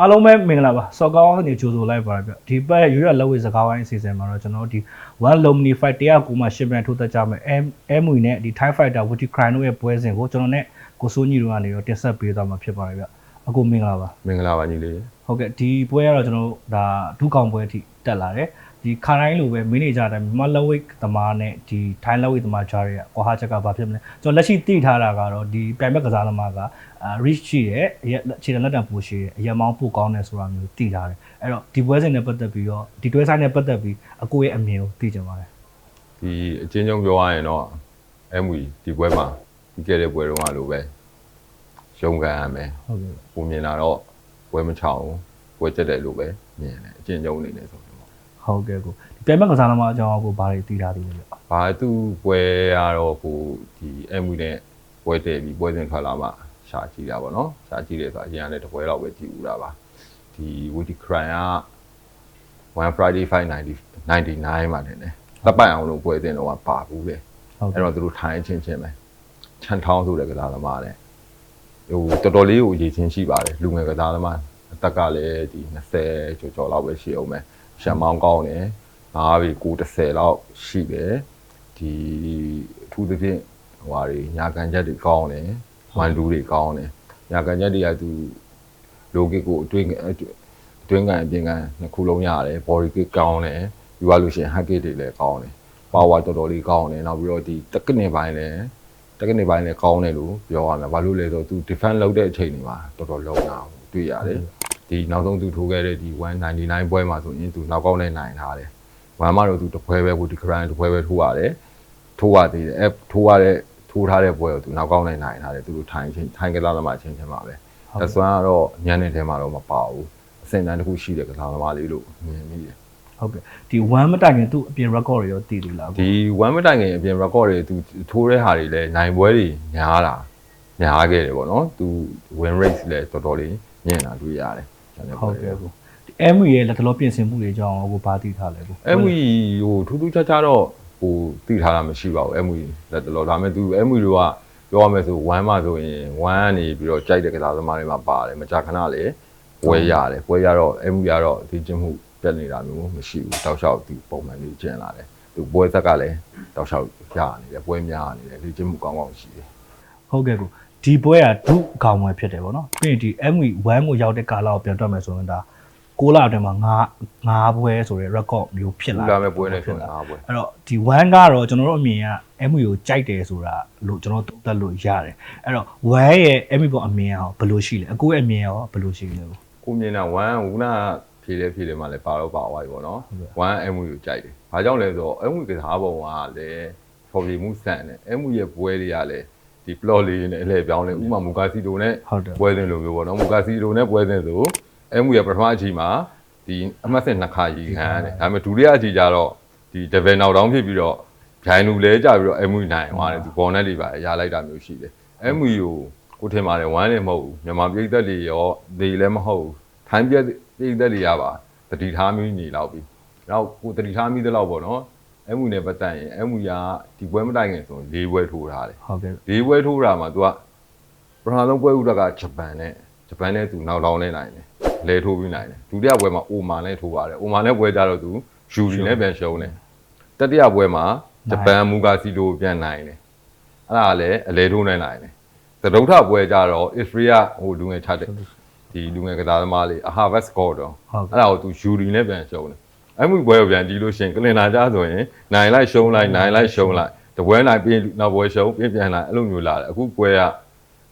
အားလုံးပဲမင်္ဂလာပါစော်ကောင်းနေကြိုဆိုလိုက်ပါရပြဒီပတ်ရွရလက်ဝဲစကားဝိုင်းအစီအစဉ်မှာတော့ကျွန်တော်တို့ဒီ one lumini fight 109မှာရှစ်ပြန်ထိုးသက်ကြမယ် M M နဲ့ဒီ Thai fighter Witty Crime တို့ရဲ့ပွဲစဉ်ကိုကျွန်တော်နဲ့ကိုစိုးညီတို့ကနေတော့တင်ဆက်ပေးသွားမှာဖြစ်ပါတယ်ဗျအခုမင်္ဂလာပါမင်္ဂလာပါညီလေးဟုတ်ကဲ့ဒီပွဲကတော့ကျွန်တော်တို့ဒါဒုကောင်ပွဲအထိတက်လာတယ်ဒီခါတိုင်းလိုပဲမင်းနေကြတယ်မြန်မာလက်ဝဲသမားနဲ့ဒီထိုင်းလက်ဝဲသမားကြားတွေကကွာဟာချက်ကဘာဖြစ်မလဲကျွန်တော်လက်ရှိသိထားတာကတော့ဒီပြိုင်ဘက်ကစားသမားကအာ reach ရှိရဲ့အရက်ခြေတလက်တံပိုရှိရဲ့အရက်မောင်းပိုကောင်းတယ်ဆိုတာမျိုးသိထားတယ်အဲ့တော့ဒီပွဲစဉ်နဲ့ပတ်သက်ပြီးတော့ဒီတွဲဆိုင်နဲ့ပတ်သက်ပြီးအကိုရဲ့အမြင်ကိုသိကြပါတယ်ဒီအချင်းချင်းပြောရရင်တော့ MV ဒီပွဲမှာဒီကဲတဲ့ပွဲတုန်းကလိုပဲရုံးကန်ရမယ်ဟုတ်ကဲ့ပုံမြင်လာတော့ပွဲမချောင်ဘူးပွဲတက်တယ်လို့ပဲမြင်တယ်အချင်းချင်းအနေနဲ့ဆိုတော့ဟုတ်ကဲ့ကိုဒီပြိုင်ဘက်ကစားသမားအကြောင်းကိုဘာတွေသိထားသေးလဲဗျဘာသူ့ပွဲကတော့ကိုဒီ MV နဲ့ပွဲတက်ပြီးပွဲစဉ်ထွက်လာမှ ရှာကြည့်တာပေါ့နော်ရှာကြည့်တယ်ဆိုတော့အရင်ကလည်းတစ်ပွဲတော့ပဲကြည့်ဦးတာပါဒီ Woody Cry က One Friday 590 99မှာတင်တယ်တပ်ပိုင်အောင်လို့ပွဲစဉ်တော့ပါဘူးလေဟုတ်အဲ့ကဲ့တော့သူတို့ထိုင်းချင်းချင်းပဲချန်ထောင်းဆိုတဲ့ကစားသမားတဲ့ဟိုတော်တော်လေးကိုအရေးချင်းရှိပါတယ်လူငယ်ကစားသမားအသက်ကလည်းဒီ20ကျော်ကျော်လောက်ပဲရှိအောင်ပဲရှမ်းမောင်းကောင်းတယ်ငါးပြီ90လောက်ရှိတယ်ဒီအထူးသဖြင့်ဟိုဟာတွေညာကန်ချက်တွေကောင်းတယ် ဝမ်လူတွေကောင်းတယ်ညာကန်ချက်တွေကသူလိုကစ်ကိုအတွင်းအတွင်းကန်အပြင်ကန်နှစ်ခုလုံးရတယ် body kit ကောင်းတယ်ပြီးသွားလို့ရှိရင် hack kit တွေလည်းကောင်းတယ် power တော်တော်လေးကောင်းတယ်နောက်ပြီးတော့ဒီတက်ကနစ်ပိုင်းလည်းတက်ကနစ်ပိုင်းလည်းကောင်းတယ်လို့ပြောရမယ်ဘာလို့လဲဆိုတော့သူ defend လုပ်တဲ့အချိန်တွေမှာတော်တော်လုံးတာကိုတွေ့ရတယ်ဒီနောက်ဆုံးသူထိုးခဲ့တဲ့ဒီ199ပွဲမှာဆိုရင်သူနောက်ကောင်းနဲ့နိုင်ထားတယ်ဘာမှတော့သူတစ်ပွဲပဲကိုဒီ crime တစ်ပွဲပဲထိုးရတယ်ထိုးရသေးတယ်အဲထိုးရတဲ့ ထိုးထားတဲ့ပွဲကိုသူနောက်ကောင်းနဲ့နိုင်ထားတယ်သူတို့ထိုင်ချင်းထိုင်ကလာသမားချင်းချင်းပါပဲဒါဆိုတော့ညနေထဲမှာတော့မပါဘူးအစင်တန်းတစ်ခုရှိတဲ့ကစားသမားလေးလို့မြင်မိတယ်ဟုတ်ကဲ့ဒီ1မတိုင်ခင်သူ့အပြင် record တွေရောတည်သေးလားကိုဒီ one မတိုင်ခင်အပြင် record တွေသူထိုးတဲ့ဟာတွေလည်းနိုင်ပွဲတွေများလာများခဲ့တယ်ပေါ့နော်သူ win rate လည်းတော်တော်လေးမြင့်လာတွေ့ရတယ်ကျွန်တော်ဟုတ်ကဲ့ကိုဒီ M ရဲ့လက်တလောပြင်ဆင်မှုတွေကြောင့်ကိုဘာသိထားလဲကိုအဲ့မဟိုထူးထူးခြားခြားတော့ ဟိုသိထားတာမရှိပါဘူးအဲ့မလက်တလောဒါပေမဲ့သူအဲ့မတွေကပြောရမယ်ဆို1မှာဆိုရင်1ကနေပြီးတော့ကြိုက်တဲ့ကစားသမားတွေမှာပါတယ်မကြာခဏလည်းပွဲရတယ်ပွဲရတော့အဲ့မကတော့ဒီကျင်းမှုပြတ်နေတာမျိုးမရှိဘူးတောက်လျှောက်ဒီပုံမှန်လေးကျင်လာတယ်သူပွဲသက်ကလည်းတောက်လျှောက်ရနေတယ်ပွဲများနေတယ်ဒီကျင်းမှုကောင်းကောင်းရှိတယ်ဟုတ်ကဲ့ကိုဒီပွဲကဒုအကောင်ပွဲဖြစ်တယ်ဗောနော်ပြီးရင်ဒီ M1 ကိုရောက်တဲ့ကာလကိုပြန်တွက်မယ်ဆိုရင်ဒါ 6လအတွင်းမှာ9 9ပွဲဆိုတဲ့ record မျိုးဖြစ်လာလူလာမဲ့ပွဲနဲ့ဆိုရင်အားပွဲအဲ့တော့ဒီ1ကတော့ကျွန်တော်တို့အမြင်က M1 ကိုကြိုက်တယ်ဆိုတာလို့ကျွန်တော်သုံးသပ်လို့ရတယ်အဲ့တော့1ရဲ့ M1 ပေါ်အမြင်ရောဘယ်လိုရှိလဲအကိုရဲ့အမြင်ရောဘယ်လိုရှိလဲကိုကိုမြင်တာ1ခုနဖြေလဲဖြေလဲမှလည်းပါတော့ပါသွားပြီပေါ့နော်ဟုတ်ကဲ့1 MU ကိုကြိုက်တယ်။ဘာကြောင့်လဲဆိုတော့ MU ကစားပုံကလည်းဖော်ပြမှုစံတယ်။ MU ရဲ့ပွဲတွေကလည်းဒီ plot လေးနဲ့အလဲပြောင်းလဲဥပမာမူကာစီတိုနဲ့ဟုတ်တယ်ပွဲစဉ်လိုမျိုးပေါ့နော်မူကာစီတိုနဲ့ပွဲစဉ်ဆို MU ရဲ့ပထမအချိန်မှာဒီအမှတ်စဉ်နှစ်ခါရီခံရတယ်။ဒါပေမဲ့ဒုတိယအချိန်ကျတော့ဒီ double knock down ဖြစ်ပြီးတော့ဂျိုင်လူလဲကြပြီးတော့ MU နိုင်သွားတယ်သူဘောနဲ့လေးပါရလိုက်တာမျိုးရှိတယ်။ MU ကိုကိုထင်ပါတယ်ဝမ်းလည်းမဟုတ်ဘူးမြန်မာပြည်သက်တွေရောနေလည်းမဟုတ်ဘူးထိုင်းပြည်ပြည်သက်တွေရပါတတိထားမျိုးညီလောက်ပြီ။နောက်ကိုတတိထားမိသလောက်ပေါ့နော်။ MU နဲ့ပတ်သက်ရင် MU ကဒီပွဲမတိုင်ခင်ဆိုရင်၄ပွဲထိုးထားတယ်ဟုတ်ကဲ့၄ပွဲထိုးတာမှာ तू ကပထမဆုံးပွဲဥဒကဂျပန်နဲ့ဂျပန်နဲ့ तू နောက်တောင်းလဲနိုင်တယ် လဲထိုးပြီးနိုင်တယ်ဒုတိယပွဲမှာအိုမာနဲ့ထိုးပါတယ်အိုမာနဲ့ပွဲကြတော့ तू ယူရီနဲ့ပြန်ရှုံးတယ်တတိယပွဲမှာဂျပန်မူကာစီလိုပြန်နိုင်တယ်အဲ့ဒါလည်းအလဲထိုးနိုင်နိုင်တယ်သဒုဋ္ဌပွဲကြတော့ Israel ဟိုလူငယ်ချတဲ့ဒီလူငယ်ကစားသမားလေးအဟာဗတ်စကောတော့ဟုတ်ကဲ့အဲ့ဒါကို तू ယူရီနဲ့ပြန်ရှုံးတယ်အဲ့မှုပွဲကိုပြန်ကြည့်လို့ရှိရင်ကလင်နာကြဆိုရင်နိုင်လိုက်ရှုံးလိုက်နိုင်လိုက်ရှုံးလိုက်တပွဲနိုင်ပြီးနောက်ပွဲရှုံးပြီးပြန်လိုက်အဲ့လိုမျိုးလာတယ်အခုပွဲက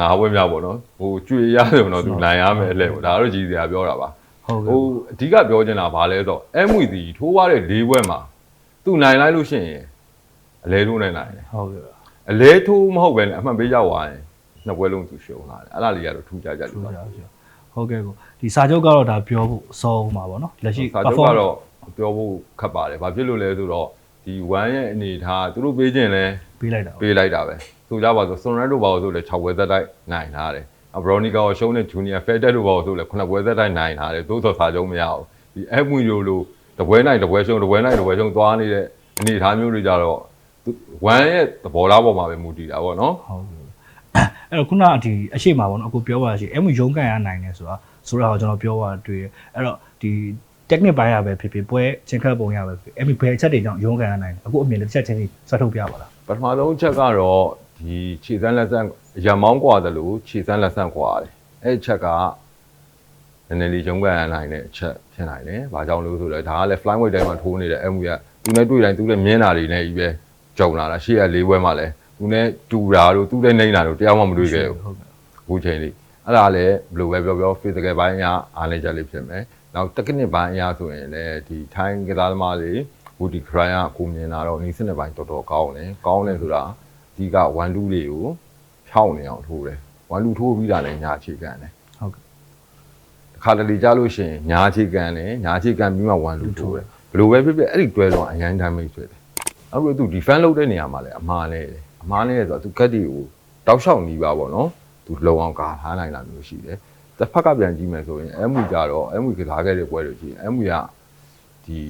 ငါးပွဲမြောက်ပေါ့နော်ဟိုကျွေရဆိုတော့သူနိုင်ရမယ်အလဲပေါ့ဒါတော့ကြီးစရာပြောတာပါဟုတ်ကဲ့ဟိုအဓိကပြောချင်တာဘာလဲဆိုတော့အဲ့မှုစီထိုးသွားတဲ့၄ပွဲမှာသူနိုင်လိုက်လို့ရှိရင်အလဲထိုးနိုင်နိုင်တယ်ဟုတ်ကဲ့အလဲထိုးမဟုတ်ပဲနဲ့အမှန်ပေးရောက်သွားရင်နှစ်ပွဲလုံးသူရှုံးလာတယ်အဲ့ဒါလေးကတော့ထူးခြားကြတယ်ထူးပါကြပါရှင်ဟုတ်ကဲ့ကိုဒီစာချုပ်ကတော့ဒါပြောဖို့အစောမှာပေါ့နော်လက်ရှိစာချုပ်ကတော့ပြောဖို့ခက်ပါတယ်။ဘာဖြစ်လို့လဲဆိုတော့ဒီ1ရဲ့အနေထားသူတို့ပေးခြင်းလဲပေးလိုက်တာပေါ့ပေးလိုက်တာပဲ။ ဆိုကြပါဆိုဆွန်ရန်တို့ဘာလို့ဆိုလဲ6ပွဲသက်တိုက်နိုင်ထားတယ်။အဘရောနီကာကိုရှုံးတဲ့ဂျူနီယာဖက်တက်တို့ဘာလို့ဆိုလဲ9ပွဲသက်တိုက်နိုင်ထားတယ်။သို့သောစာချုပ်မရဘူး။ဒီအမွီလိုလိုတပွဲနိုင်တပွဲရှုံးတပွဲနိုင်တပွဲရှုံးသွားနေတဲ့အနေထားမျိုးတွေကြတော့1ရဲ့သဘောထားပေါ်မှာပဲမူတည်တာပေါ့နော်ဟုတ်ကဲ့အဲ့တော့ခုနကဒီအရှိမပေါ့နော်အခုပြောပါရှိအဲ့မှုရုံးကန်ရနိုင်တယ်ဆိုတာဆိုတော့ကျွန်တော်ပြောပါတွေ့ရအဲ့တော့ဒီ technique ဘိုင်းရပဲဖြစ်ဖြစ်ပွဲချင်းခတ်ပုံရပဲဖြစ်အဲ့ဒီဘယ်ချက်တွေကြောင့်ရုံးကန်ရနိုင်တယ်အခုအမြင်တစ်ချက်ချင်းကြီးစထုတ်ပြပါလားပထမဆုံးချက်ကတော့ ဒီခြေစမ်းလက်စမ်းရံမောင်းกว่าတယ်လို့ခြေစမ်းလက်စမ်းกว่าတယ်အဲ့ဒီချက်ကနည်းနည်းလေးရုံးကန်ရနိုင်တဲ့အချက်ဖြစ်နိုင်တယ်။ဘာကြောင့်လို့ဆိုတော့ဒါကလည်း flying weight တိုင်းမှာထိုးနေတဲ့အမှုကသူနဲ့တွေ့တိုင်းသူလည်းမြင်းတာတွေနဲ့ကြီးပဲကြုံလာတာရှေ့ကလေးဘွဲမှာလည်းသူနဲ့တူတာတို့သူနဲ့နေတာတို့တရားမှမတွေ့ခဲ့ဘူး ဟုတ်ကဲ့ အခုချိန်လေးအဲ့ဒါလည်းဘယ်လိုပဲပြောပြော physical ဘိုင်းအရအားလည်းချက်လေးဖြစ်မယ်။နောက် technique ဘိုင်းအရဆိုရင်လည်းဒီ time ကစားသမားတွေဟိုဒီ grind ကကိုမြင်လာတော့နီးစနစ်ဘိုင်းတော်တော်ကောင်းတယ်။ကောင်းတယ်ဆိုတာ အဓိက1 2တွေကိုဖြောင်းနေအောင်ထိုးတယ်။1 2ထိုးပြီးတာလည်းညာအခြေခံတယ်ဟုတ်ကဲ့။တစ်ခါတလေကြားလို့ရှိရင်ညာအခြေခံတယ်ညာအခြေခံပြီးမှ1 2ထိုးတယ်။ဘယ်လိုပဲဖြစ်ဖြစ်အဲ့ဒီတွဲတော့အရင် damage ဆွဲတယ်။အခုသူ defend လုပ်တဲ့နေရာမှာလည်းအမှားလဲတယ်။အမှားလဲဆိုတော့သူကတ်တွေကိုတောက်လျှောက်နီးပါပေါ့နော်။သူလုံအောင်ကာထားနိုင်တာမျိုးရှိတယ်။တစ်ဖက်ကပြန်ကြည့်မယ်ဆိုရင်အမှုကြတော့အမှုကစားခဲ့တဲ့ပွဲတွေရှိရင်အမှုကဒီ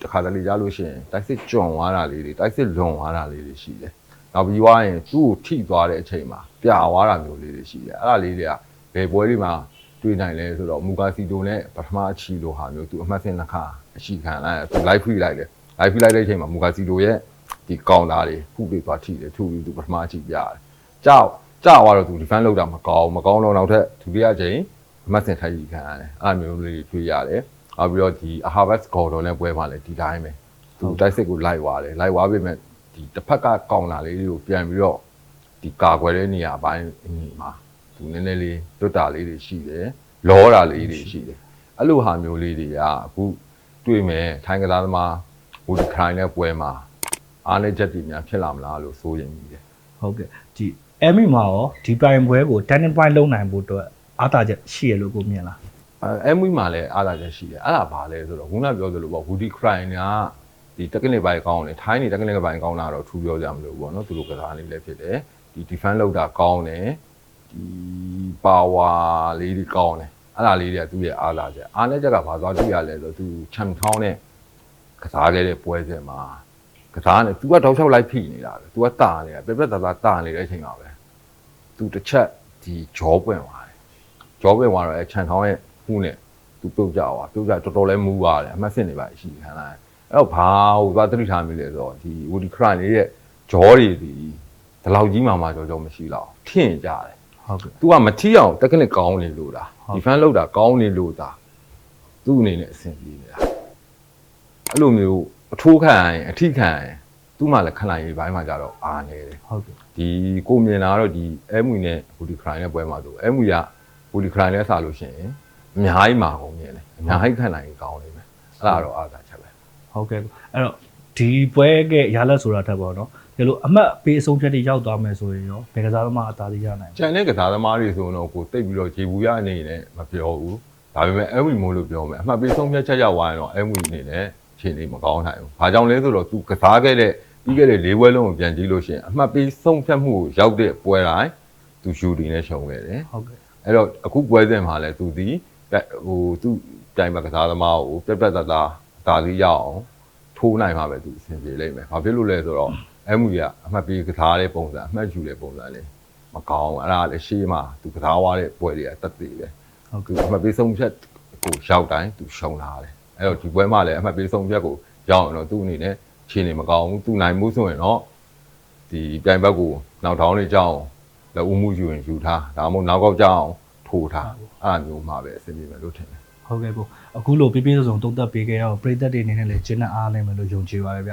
တစ်ခါတလေကြားလို့ရှိရင်တိုက်စစ်ကြွန်သွားတာလေးတွေတိုက်စစ်လွန်သွားတာလေးတွေရှိတယ်။ နောက်ပြီးွားရင်သူ့ကိုထိသွားတဲ့အချိန်မှာပြာသွားတာမျိုးလေးတွေရှိတယ်။အဲ့ဒါလေးတွေကဘယ်ပွဲတွေမှာတွေ့နိုင်လဲဆိုတော့မူကာစီတိုနဲ့ပထမအချီလိုဟာမျိုးသူအမှတ်စင်နှစ်ခါအရှိခံလိုက်သူ live free လိုက်တယ်။ live free လိုက်တဲ့အချိန်မှာမူကာစီတိုရဲ့ဒီကောင်တာတွေဖုပြီးသွားထိတယ်ထူပြီးသူပထမအချီပြရတယ်။ကြောက်ကြောက်သွားတော့သူ defend လုပ်တာမကောင်းဘူးမကောင်းတော့နောက်ထပ်ဒုတိယအချိန်အမှတ်စင်ထိုက်ကြီးခံရတယ်။အဲ့လိုမျိုးလေးတွေတွေ့ရတယ်။နောက်ပြီးတော့ဒီ Harvest Gordon နဲ့ပွဲမှာလည်းဒီတိုင်းပဲ။သူတိုက်စစ်ကိုလိုက်သွားတယ်။လိုက်သွားပြီမဲ့ ဒီတစ်ဖက်ကကောင်းတာလေးတွေကိုပြန်ပြီးတော့ဒီကာကွယ်တဲ့နေရာအပိုင်းမှာသူနည်းနည်းလေးလွတ်တာလေးတွေရှိတယ်။လောတာလေးတွေရှိတယ်။အဲ့လိုဟာမျိုးလေးတွေကအခုတွေ့မယ်ထိုင်းကစားသမားဟိုဒီခိုင်တဲ့ပွဲမှာအားနဲ့ချက်တွေများဖြစ်လာမလားလို့စိုးရိမ်မိတယ်ဟုတ်ကဲ့ဒီအမီမှာရောဒီပိုင်ပွဲကို turning point လုံးနိုင်ဖို့အတွက်အားသာချက်ရှိရလို့ကိုမြင်လားအဲအဲမွေးမှာလည်းအားသာချက်ရှိတယ်အဲ့ဒါဘာလဲဆိုတော့ခုနပြောသလိုပေါ့ Woody Cry က ဒီ technical ဘိုင်ကောင်းတယ်ထိုင်းနေ technical ဘိုင်ကောင်းတာတော့ထူပြောကြမလို့ပေါ့နော်သူတို့ကစားလေးလည်းဖြစ်တယ်ဒီ defense လောက်တာကောင်းတယ်ဒီ power လေးတွေကောင်းတယ်အဲ့ဒါလေးတွေကသူ့ရဲ့အားသာချက်အားနဲ့ချက်ကဘာသွားတွေ့ရလဲဆိုတော့သူ champ town နဲ့ကစားခဲ့တဲ့ပွဲစဉ်မှာကစားနေ तू ကတောက်လျှောက်လိုက်ဖိနေတာပဲ तू ကတာနေတာပြက်ပြက်သားသားတာနေတဲ့အချိန်မှာပဲ तू တစ်ချက်ဒီဂျောပွင့်သွားတယ် ကြောပဲသွားတော့အဲခြံထောင်းရဲ့မှုနဲ့သူပြုတ်ကြသွားပြုတ်ကြတော်တော်လေးမူးသွားတယ်အမှတ်စစ်နေပါရှိခံလိုက် အဲ့တော့ဘာဟိုသွားသတိထားမိလဲဆိုတော့ဒီ Woody Cry လေးရဲ့ဂျောတွေဒီဒီလောက်ကြီးမှမှကြောကြောမရှိတော့ထင့်ကြတယ်ဟုတ်ကဲ့ तू ကမထီအောင် technique ကောင်းနေလို့လား defense လုပ်တာကောင်းနေလို့သာသူ့အနေနဲ့အဆင်ပြေနေတာအဲ့လိုမျိုးအထိုးခံရင်အထိခံရင်သူ့မှလည်းခဏရေးဘိုင်းမှာကြတော့အာနေတယ်ဟုတ်ကဲ့ဒီကိုမြင်လာတော့ဒီအဲမွေနဲ့ဘူဒီခရိုင်နဲ့ပွဲမှာဆိုအဲမွေကဘူဒီခရိုင်နဲ့ဆာလို့ရှိရင်အများကြီးမှာကုန်မြင်တယ်အများကြီးခံနိုင်ကောင်းနေမယ်အဲ့ဒါတော့အားသာချက်ပဲ ဟုတ်ကဲ့အဲ့တော့ဒီပွဲကရလက်ဆိုတာထက်ပေါ့နော်ဒီလိုအမှတ်ပေးအဆုံးဖြတ်တွေရောက်သွားမယ်ဆိုရင်ရောဘယ်ကစားသမားအသာစီးရနိုင်လဲကျန်တဲ့ကစားသမားတွေဆိုတော့ကိုတိတ်ပြီးတော့ဂျေဘူးရအနေနဲ့မပြောဘူးဒါပေမဲ့အဲမွေမို့လို့ပြောမယ်အမှတ်ပေးဆုံးဖြတ်ချက်ရောက်သွားရင်တော့အဲမွေအနေနဲ့ခြေနေမကောင်းနိုင်ဘူးဘာကြောင့်လဲဆိုတော့ तू ကစားခဲ့တဲ့ပြီးခဲ့တဲ့၄ပွဲလုံးကိုပြန်ကြည့်လို့ရှိရင်အမှတ်ပေးဆုံးဖြတ်မှုကိုရောက်တဲ့ပွဲတိုင်း तू shooting နဲ့ရှုံခဲ့တယ်ဟုတ်ကဲ့အဲ့တော့အခုပွဲစဉ်မှာလည်းသူဒီဟိုသူတိုင်မှာကစားသမားကိုပြက်ပြက်တသား ဒါလေးရအောင်ထိုးနိုင်မှာပဲသူအဆင်ပြေလိမ့်မယ်။ဘာဖြစ်လို့လဲဆိုတော့အမှုကြီးကအမှတ်ပေးကစားတဲ့ပုံစံအမှတ်ယူတဲ့ပုံစံလေးမကောင်းဘူးအဲ့ဒါလည်းရှေးမှာသူကစားသွားတဲ့ပွဲတွေကတက်သေးပဲဟုတ်သူကဲ့အမှတ်ပေးဆုံးဖြတ်ကိုရောက်တိုင်းသူရှုံးလာတယ်။အဲ့တော့ဒီပွဲမှာလည်းအမှတ်ပေးဆုံးဖြတ်ကိုရောက်ရင်တော့သူ့အနေနဲ့ခြေနေမကောင်းဘူးသူနိုင်မှုဆိုရင်တော့ဒီပြိုင်ဘက်ကိုနောက်ထောင်းလေးကြောင်းလက်ဦးမှုယူရင်ယူထားဒါမှမဟုတ်နောက်ကောက်ကြောင်းထိုးထားအဲ့လိုမျိုးမှာပဲအဆင်ပြေမယ်လို့ထင်တယ် ဟဟုတ်ကဲ့ကိုအခုလိုပြပြစုံစုံတုံးသက်ပေးခဲ့တော့ပြည်သက်တွေအနေနဲ့လည်းကျင်းနဲ့အားနိုင်မယ်လို့ယုံကြည်ပါတယ်ဗျ